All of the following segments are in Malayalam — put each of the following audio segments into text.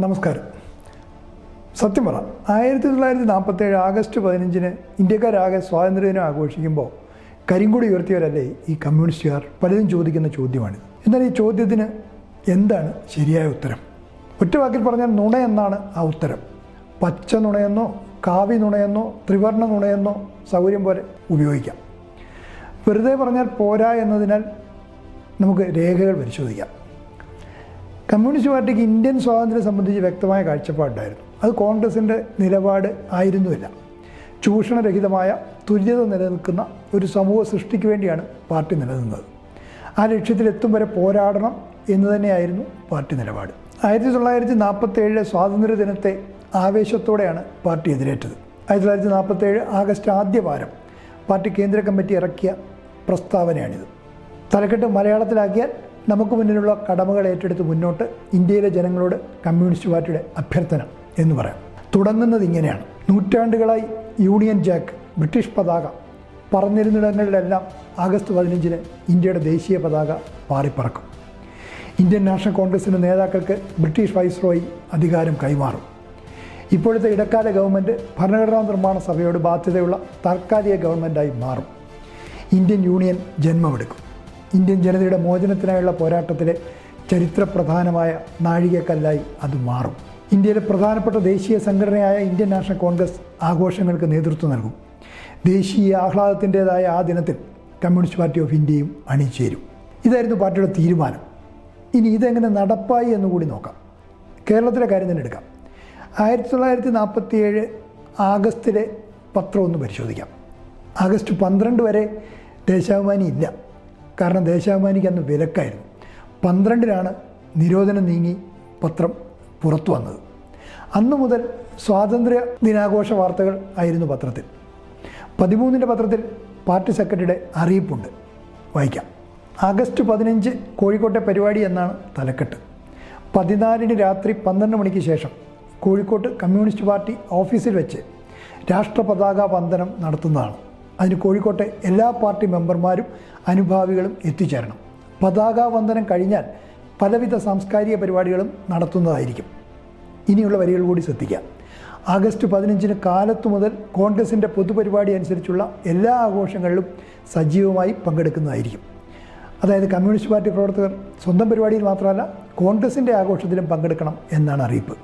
നമസ്കാരം. സത്യം പറ ആയിരത്തി തൊള്ളായിരത്തി നാൽപ്പത്തേഴ് ആഗസ്റ്റ് പതിനഞ്ചിന് ഇന്ത്യക്കാരാകെ സ്വാതന്ത്ര്യദിനം ആഘോഷിക്കുമ്പോൾ കരിങ്കുടി ഉയർത്തിയവരല്ലേ ഈ കമ്മ്യൂണിസ്റ്റുകാർ? പലരും ചോദിക്കുന്ന ചോദ്യമാണിത്. എന്നാൽ ഈ ചോദ്യത്തിന് എന്താണ് ശരിയായ ഉത്തരം? ഒറ്റ വാക്കിൽ പറഞ്ഞാൽ നുണ എന്നാണ് ആ ഉത്തരം. പച്ച നുണയെന്നോ കാവി നുണയെന്നോ ത്രിവർണ നുണയെന്നോ സൗകര്യം പോലെ ഉപയോഗിക്കാം. വെറുതെ പറഞ്ഞാൽ പോരാ എന്നതിനാൽ നമുക്ക് രേഖകൾ പരിശോധിക്കാം. കമ്മ്യൂണിസ്റ്റ് പാർട്ടിക്ക് ഇന്ത്യൻ സ്വാതന്ത്ര്യം സംബന്ധിച്ച് വ്യക്തമായ കാഴ്ചപ്പാടുണ്ടായിരുന്നു. അത് കോൺഗ്രസിന്റെ നിലപാട് ആയിരുന്നുമില്ല. ചൂഷണരഹിതമായ തുല്യത നിലനിൽക്കുന്ന ഒരു സമൂഹ സൃഷ്ടിക്ക് വേണ്ടിയാണ് പാർട്ടി നിലനിന്നത്. ആ ലക്ഷ്യത്തിലെത്തും വരെ പോരാടണം എന്ന് തന്നെയായിരുന്നു പാർട്ടി നിലപാട്. ആയിരത്തി തൊള്ളായിരത്തി നാൽപ്പത്തേഴിലെ സ്വാതന്ത്ര്യ ദിനത്തെ ആവേശത്തോടെയാണ് പാർട്ടി എതിരേറ്റത്. ആയിരത്തി തൊള്ളായിരത്തി നാൽപ്പത്തേഴ് ആഗസ്റ്റ് ആദ്യ വാരം പാർട്ടി കേന്ദ്ര കമ്മിറ്റി ഇറക്കിയ പ്രസ്താവനയാണിത്. തലക്കെട്ട് മലയാളത്തിലാക്കിയാൽ നമുക്ക് മുന്നിലുള്ള കടമകൾ ഏറ്റെടുത്ത് മുന്നോട്ട് ഇന്ത്യയിലെ ജനങ്ങളോട് കമ്മ്യൂണിസ്റ്റ് പാർട്ടിയുടെ അഭ്യർത്ഥന എന്ന് പറയാം. തുടങ്ങുന്നത് ഇങ്ങനെയാണ്. നൂറ്റാണ്ടുകളായി യൂണിയൻ ജാക്ക് ബ്രിട്ടീഷ് പതാക പറഞ്ഞിരുന്നിടങ്ങളിലെല്ലാം ആഗസ്റ്റ് പതിനഞ്ചിന് ഇന്ത്യയുടെ ദേശീയ പതാക പാറിപ്പറക്കും. ഇന്ത്യൻ നാഷണൽ കോൺഗ്രസിന്റെ നേതാക്കൾക്ക് ബ്രിട്ടീഷ് വൈസ്രോയി അധികാരം കൈമാറും. ഇപ്പോഴത്തെ ഇടക്കാല ഗവൺമെന്റ് ഭരണഘടനാ നിർമ്മാണ സഭയോട് ബാധ്യതയുള്ള താൽക്കാലിക ഗവൺമെന്റായി മാറും. Indian union ജന്മമെടുക്കും. ഇന്ത്യൻ ജനതയുടെ മോചനത്തിനായുള്ള പോരാട്ടത്തിലെ ചരിത്രപ്രധാനമായ നാഴികക്കല്ലായി അത് മാറും. ഇന്ത്യയിലെ പ്രധാനപ്പെട്ട ദേശീയ സംഘടനയായ ഇന്ത്യൻ നാഷണൽ കോൺഗ്രസ് ആഘോഷങ്ങൾക്ക് നേതൃത്വം നൽകും. ദേശീയ ആഹ്ലാദത്തിന്റെതായ ആ ദിനത്തിൽ കമ്മ്യൂണിസ്റ്റ് പാർട്ടി ഓഫ് ഇന്ത്യയും അണിചേരും. ഇതായിരുന്നു പാർട്ടിയുടെ തീരുമാനം. ഇനി ഇതെങ്ങനെ നടപ്പായി എന്നുകൂടി നോക്കാം. കേരളത്തിലെ കാര്യം തന്നെ എടുക്കാം. ആയിരത്തി തൊള്ളായിരത്തി നാൽപ്പത്തിയേഴ് ആഗസ്റ്റിലെ പത്രം ഒന്ന് പരിശോധിക്കാം. ആഗസ്റ്റ് പന്ത്രണ്ട് വരെ ദേശാഭിമാനി ഇല്ല. കാരണം ദേശാഭിമാനിക്ക് അന്ന് വിലക്കായിരുന്നു. പന്ത്രണ്ടിനാണ് നിരോധനം നീങ്ങി പത്രം പുറത്തു വന്നത്. അന്നു മുതൽ സ്വാതന്ത്ര്യ ദിനാഘോഷ വാർത്തകൾ ആയിരുന്നു പത്രത്തിൽ. പതിമൂന്നിന്റെ പത്രത്തിൽ പാർട്ടി സെക്രട്ടറിയുടെ അറിയിപ്പുണ്ട്. വായിക്കാം. ആഗസ്റ്റ് പതിനഞ്ച് കോഴിക്കോട്ടെ പരിപാടി എന്നാണ് തലക്കെട്ട്. പതിനാലിന് രാത്രി പന്ത്രണ്ട് മണിക്ക് ശേഷം കോഴിക്കോട്ട് കമ്മ്യൂണിസ്റ്റ് പാർട്ടി ഓഫീസിൽ വെച്ച് രാഷ്ട്രപതാക വന്ദനം നടത്തുന്നതാണ്. അതിന് കോഴിക്കോട്ടെ എല്ലാ പാർട്ടി മെമ്പർമാരും അനുഭാവികളും എത്തിച്ചേരണം. പതാക വന്ദനം കഴിഞ്ഞാൽ പലവിധ സാംസ്കാരിക പരിപാടികളും നടത്തുന്നതായിരിക്കും. ഇനിയുള്ള വരികൾ കൂടി ശ്രദ്ധിക്കാം. ആഗസ്റ്റ് പതിനഞ്ചിന് കാലത്തു മുതൽ കോൺഗ്രസിന്റെ പൊതുപരിപാടി അനുസരിച്ചുള്ള എല്ലാ ആഘോഷങ്ങളിലും സജീവമായി പങ്കെടുക്കുന്നതായിരിക്കും. അതായത് കമ്മ്യൂണിസ്റ്റ് പാർട്ടി പ്രവർത്തകർ സ്വന്തം പരിപാടിയിൽ മാത്രമല്ല കോൺഗ്രസിന്റെ ആഘോഷത്തിലും പങ്കെടുക്കണം എന്നാണ് അറിയിപ്പ്.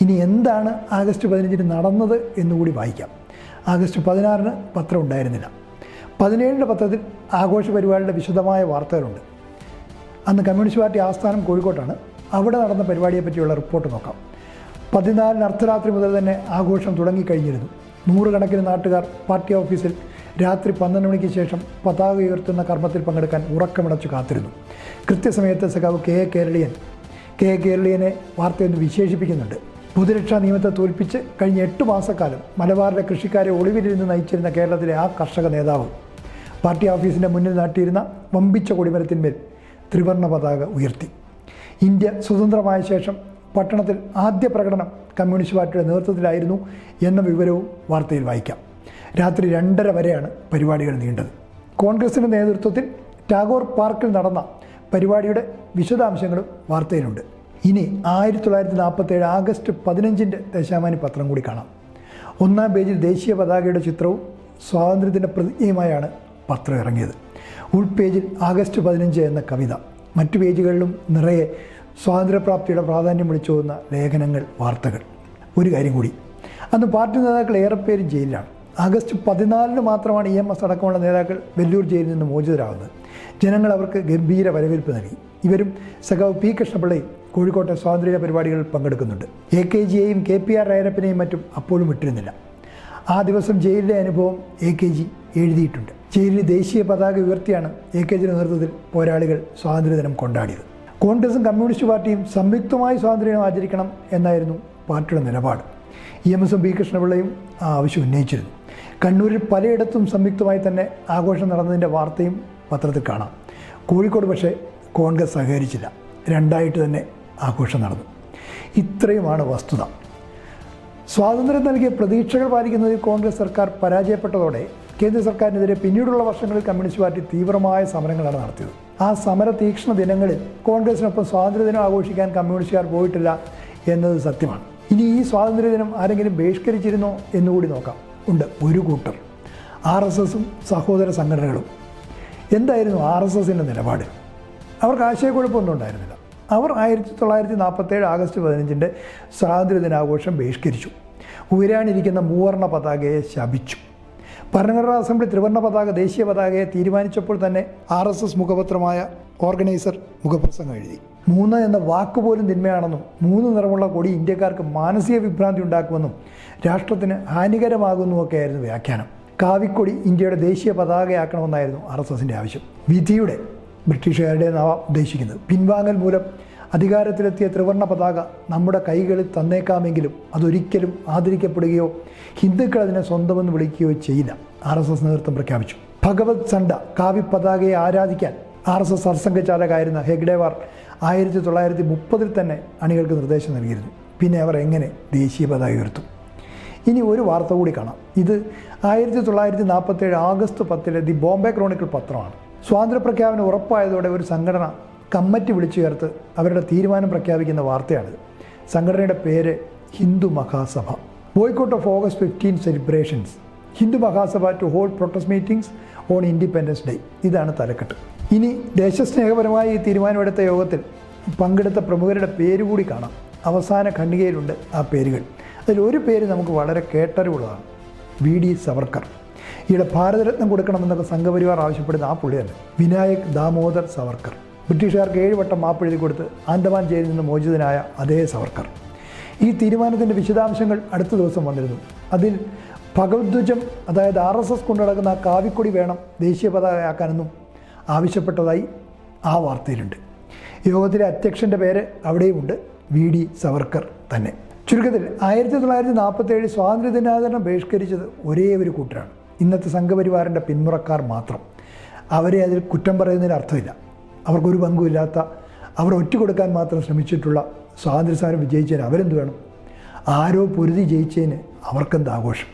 ഇനി എന്താണ് ആഗസ്റ്റ് പതിനഞ്ചിന് നടന്നത് എന്നുകൂടി വായിക്കാം. ആഗസ്റ്റ് പതിനാറിന് പത്രം ഉണ്ടായിരുന്നില്ല. പതിനേഴിന്റെ പത്രത്തിൽ ആഘോഷ പരിപാടിയുടെ വിശദമായ വാർത്തകളുണ്ട്. അന്ന് കമ്മ്യൂണിസ്റ്റ് പാർട്ടി ആസ്ഥാനം കോഴിക്കോട്ടാണ്. അവിടെ നടന്ന പരിപാടിയെ പറ്റിയുള്ള റിപ്പോർട്ട് നോക്കാം. പതിനാലിന് അർദ്ധരാത്രി മുതൽ തന്നെ ആഘോഷം തുടങ്ങിക്കഴിഞ്ഞിരുന്നു. നൂറുകണക്കിന് നാട്ടുകാർ പാർട്ടി ഓഫീസിൽ രാത്രി പന്ത്രണ്ട് മണിക്ക് ശേഷം പതാക ഉയർത്തുന്ന കർമ്മത്തിൽ പങ്കെടുക്കാൻ ഉറക്കമിടച്ചു കാത്തിരുന്നു. കൃത്യസമയത്ത് സഖാവ് K A Keraleeyan K A കേരളീയനെ വാർത്തയൊന്ന് വിശേഷിപ്പിക്കുന്നുണ്ട്. പൊതുരക്ഷാ നിയമത്തെ തോൽപ്പിച്ച് കഴിഞ്ഞ എട്ട് മാസക്കാലം മലബാറിലെ കൃഷിക്കാരെ ഒളിവിലിരുന്ന് നയിച്ചിരുന്ന കേരളത്തിലെ ആ കർഷക നേതാവ് പാർട്ടി ഓഫീസിന്റെ മുന്നിൽ നാട്ടിയിരുന്ന വമ്പിച്ച കൊടിമരത്തിന്മേൽ ത്രിവർണ പതാക ഉയർത്തി. ഇന്ത്യ സ്വതന്ത്രമായ ശേഷം പട്ടണത്തിൽ ആദ്യ പ്രകടനം കമ്മ്യൂണിസ്റ്റ് പാർട്ടിയുടെ നേതൃത്വത്തിലായിരുന്നു എന്ന വിവരവും വാർത്തയിൽ വായിക്കാം. രാത്രി രണ്ടര വരെയാണ് പരിപാടികൾ നീണ്ടത്. കോൺഗ്രസിന്റെ നേതൃത്വത്തിൽ ടാഗോർ പാർക്കിൽ നടന്ന പരിപാടിയുടെ വിശദാംശങ്ങളും വാർത്തയിലുണ്ട്. ഇനി ആയിരത്തി തൊള്ളായിരത്തി നാൽപ്പത്തേഴ് ആഗസ്റ്റ് പതിനഞ്ചിന്റെ ദേശാമാനി പത്രം കൂടി കാണാം. ഒന്നാം പേജിൽ ദേശീയ പതാകയുടെ ചിത്രവും സ്വാതന്ത്ര്യത്തിന്റെ പ്രതിജ്ഞയുമായാണ് പത്രം ഇറങ്ങിയത്. ഉൾപേജിൽ ആഗസ്റ്റ് പതിനഞ്ച് എന്ന കവിത. മറ്റു പേജുകളിലും നിറയെ സ്വാതന്ത്ര്യപ്രാപ്തിയുടെ പ്രാധാന്യം വിളിച്ചോതുന്ന ലേഖനങ്ങൾ വാർത്തകൾ. ഒരു കാര്യം കൂടി. അന്ന് പാർട്ടി നേതാക്കൾ ഏറെ പേരും ജയിലിലാണ്. ആഗസ്റ്റ് പതിനാലിന് മാത്രമാണ് ഇ എം എസ് അടക്കമുള്ള നേതാക്കൾ വെല്ലൂർ ജയിലിൽ നിന്ന് മോചിതരാകുന്നത്. ജനങ്ങൾ അവർക്ക് ഗംഭീര വരവേൽപ്പ് നൽകി. ഇവരും സഖാവ് പി കൃഷ്ണപിള്ളയും കോഴിക്കോട്ടെ സ്വാതന്ത്ര്യ പരിപാടികളിൽ പങ്കെടുക്കുന്നുണ്ട്. എ കെ ജിയെയും കെ പി ആർ രായരപ്പനെയും മറ്റും അപ്പോഴും വിട്ടിരുന്നില്ല. ആ ദിവസം ജയിലിലെ അനുഭവം എ കെ ജി എഴുതിയിട്ടുണ്ട്. ജയിലിൽ ദേശീയ പതാക ഉയർത്തിയാണ് എ കെ ജിയുടെ നേതൃത്വത്തിൽ പോരാളികൾ സ്വാതന്ത്ര്യദിനം കൊണ്ടാടിയത്. കോൺഗ്രസും കമ്മ്യൂണിസ്റ്റ് പാർട്ടിയും സംയുക്തമായി സ്വാതന്ത്ര്യം ആചരിക്കണം എന്നായിരുന്നു പാർട്ടിയുടെ നിലപാട്. ഇ എം എസും പി കൃഷ്ണപിള്ളയും ആ ആവശ്യം ഉന്നയിച്ചിരുന്നു. കണ്ണൂരിൽ പലയിടത്തും സംയുക്തമായി തന്നെ ആഘോഷം നടന്നതിന്റെ വാർത്തയും പത്രത്തിൽ കാണാം. കോഴിക്കോട് പക്ഷേ കോൺഗ്രസ് സഹകരിച്ചില്ല. രണ്ടായിട്ട് തന്നെ ആഘോഷം നടന്നു. ഇത്രയുമാണ് വസ്തുത. സ്വാതന്ത്ര്യം നൽകിയ പ്രതീക്ഷകൾ പാലിക്കുന്നതിൽ കോൺഗ്രസ് സർക്കാർ പരാജയപ്പെട്ടതോടെ കേന്ദ്ര സർക്കാരിനെതിരെ പിന്നീടുള്ള വർഷങ്ങളിൽ കമ്മ്യൂണിസ്റ്റ് പാർട്ടി തീവ്രമായ സമരങ്ങളാണ് നടത്തിയത്. ആ സമര തീക്ഷ്ണ ദിനങ്ങളിൽ കോൺഗ്രസിനൊപ്പം സ്വാതന്ത്ര്യദിനം ആഘോഷിക്കാൻ കമ്മ്യൂണിസ്റ്റുകാർ പോയിട്ടില്ല എന്നത് സത്യമാണ്. ഇനി ഈ സ്വാതന്ത്ര്യദിനം ആരെങ്കിലും ബഹിഷ്കരിച്ചിരുന്നോ എന്നുകൂടി നോക്കാം. ഉണ്ട് ഒരു കൂട്ടർ ആർ എസ് എസും സഹോദര സംഘടനകളും. എന്തായിരുന്നു ആർ എസ് എസിന്റെ നിലപാട്? അവർക്ക് ആശയക്കുഴപ്പമൊന്നും ഉണ്ടായിരുന്നില്ല. അവർ ആയിരത്തി തൊള്ളായിരത്തി നാൽപ്പത്തേഴ് ആഗസ്റ്റ് പതിനഞ്ചിന്റെ സ്വാതന്ത്ര്യ ദിനാഘോഷം ബഹിഷ്കരിച്ചു. ഉയരാനിരിക്കുന്ന മൂവർണ പതാകയെ ശപിച്ചു. ഭരണഘടനാ അസംബ്ലി ത്രിവർണ പതാക ദേശീയ പതാകയെ തീരുമാനിച്ചപ്പോൾ തന്നെ ആർ എസ് എസ് മുഖപത്രമായ ഓർഗനൈസർ മുഖപ്രസംഗം എഴുതി. മൂന്ന് എന്ന വാക്ക് പോലും തിന്മയാണെന്നും മൂന്ന് നിറമുള്ള കൊടി ഇന്ത്യക്കാർക്ക് മാനസിക വിഭ്രാന്തി ഉണ്ടാക്കുമെന്നും രാഷ്ട്രത്തിന് ഹാനികരമാകുന്നുമൊക്കെയായിരുന്നു വ്യാഖ്യാനം. കാവിക്കൊടി ഇന്ത്യയുടെ ദേശീയ പതാകയാക്കണമെന്നായിരുന്നു ആർ എസ് എസിന്റെ ആവശ്യം. വിധിയുടെ ബ്രിട്ടീഷുകാരുടെ നാം ഉദ്ദേശിക്കുന്നത്. പിൻവാങ്ങൽ മൂലം അധികാരത്തിലെത്തിയ ത്രിവർണ പതാക നമ്മുടെ കൈകളിൽ തന്നേക്കാമെങ്കിലും അതൊരിക്കലും ആദരിക്കപ്പെടുകയോ ഹിന്ദുക്കൾ അതിനെ സ്വന്തമെന്ന് വിളിക്കുകയോ ചെയ്യില്ല. ആർ എസ് എസ് നേതൃത്വം പ്രഖ്യാപിച്ചു. ഭഗവത് സണ്ട കാവ്യ പതാകയെ ആരാധിക്കാൻ ആർ എസ് എസ് സർസംഘചാലകായിരുന്ന ഹെഗ്ഡേവാർ ആയിരത്തി തൊള്ളായിരത്തി മുപ്പതിൽ തന്നെ അണികൾക്ക് നിർദ്ദേശം നൽകിയിരുന്നു. പിന്നെ അവർ എങ്ങനെ ദേശീയ പതാക ഉയർത്തും? ഇനി ഒരു വാർത്ത കൂടി കാണാം. ഇത് ആയിരത്തി തൊള്ളായിരത്തി നാൽപ്പത്തേഴ് ആഗസ്റ്റ് പത്തിലെ ദി ബോംബെ ക്രോണിക്കിൾ പത്രമാണ്. സ്വാതന്ത്ര്യ പ്രഖ്യാപനം ഉറപ്പായതോടെ ഒരു സംഘടന കമ്മിറ്റി വിളിച്ചു ചേർത്ത് അവരുടെ തീരുമാനം പ്രഖ്യാപിക്കുന്ന വാർത്തയാണിത് സംഘടനയുടെ പേര് Hindu Mahasabha. Boycott of August fifteen celebrations Hindu Mahasabha to hold protest meetings on independence day ഇതാണ് തലക്കെട്ട്. ഇനി ദേശസ്നേഹപരമായി ഈ തീരുമാനമെടുത്ത യോഗത്തിൽ പങ്കെടുത്ത പ്രമുഖരുടെ പേരുകൂടി കാണാം. അവസാന ഖണ്ഡികയിലുണ്ട് ആ പേരുകൾ. അതിൽ ഒരു പേര് നമുക്ക് വളരെ കേട്ടറിവുള്ളതാണ്. വി. ഡി. സവർക്കർ. ഈയിടെ ഭാരതരത്നം കൊടുക്കണമെന്നൊക്കെ സംഘപരിവാർ ആവശ്യപ്പെടുന്ന ആ പുള്ളി തന്നെ. വിനായക് ദാമോദർ സവർക്കർ. ബ്രിട്ടീഷുകാർക്ക് ഏഴുവട്ടം മാപ്പ് എഴുതി കൊടുത്ത് ആൻഡമാൻ ജയിലിൽ നിന്ന് മോചിതനായ അതേ സവർക്കർ. ഈ തീരുമാനത്തിന്റെ വിശദാംശങ്ങൾ അടുത്ത ദിവസം വന്നിരുന്നു. അതിൽ ഭഗവദ്വജം അതായത് ആർ എസ് എസ് കൊണ്ടു നടക്കുന്ന ആ കാവിക്കൊടി വേണം ദേശീയ പതാകയാക്കാനെന്നും ആവശ്യപ്പെട്ടതായി ആ വാർത്തയിലുണ്ട്. യോഗത്തിലെ അധ്യക്ഷന്റെ പേര് അവിടെയുമുണ്ട്. വി. ഡി. സവർക്കർ തന്നെ. ചുരുക്കത്തിൽ ആയിരത്തി തൊള്ളായിരത്തി നാൽപ്പത്തേഴ് സ്വാതന്ത്ര്യ ദിനാചരണം ബഹിഷ്കരിച്ചത് ഒരേ ഒരു കൂട്ടരാണ്. ഇന്നത്തെ സംഘപരിവാറിന്റെ പിന്മുറക്കാർ മാത്രം. അവരെ അതിൽ കുറ്റം പറയുന്നതിന് അർത്ഥമില്ല. അവർക്കൊരു പങ്കുമില്ലാത്ത അവർ ഒറ്റ കൊടുക്കാൻ മാത്രം ശ്രമിച്ചിട്ടുള്ള സ്വാതന്ത്ര്യ സമരം വിജയിച്ചതിന് അവരെന്ത് വേണം? ആരോ പൊരുതി ജയിച്ചതിന് അവർക്കെന്ത് ആഘോഷം?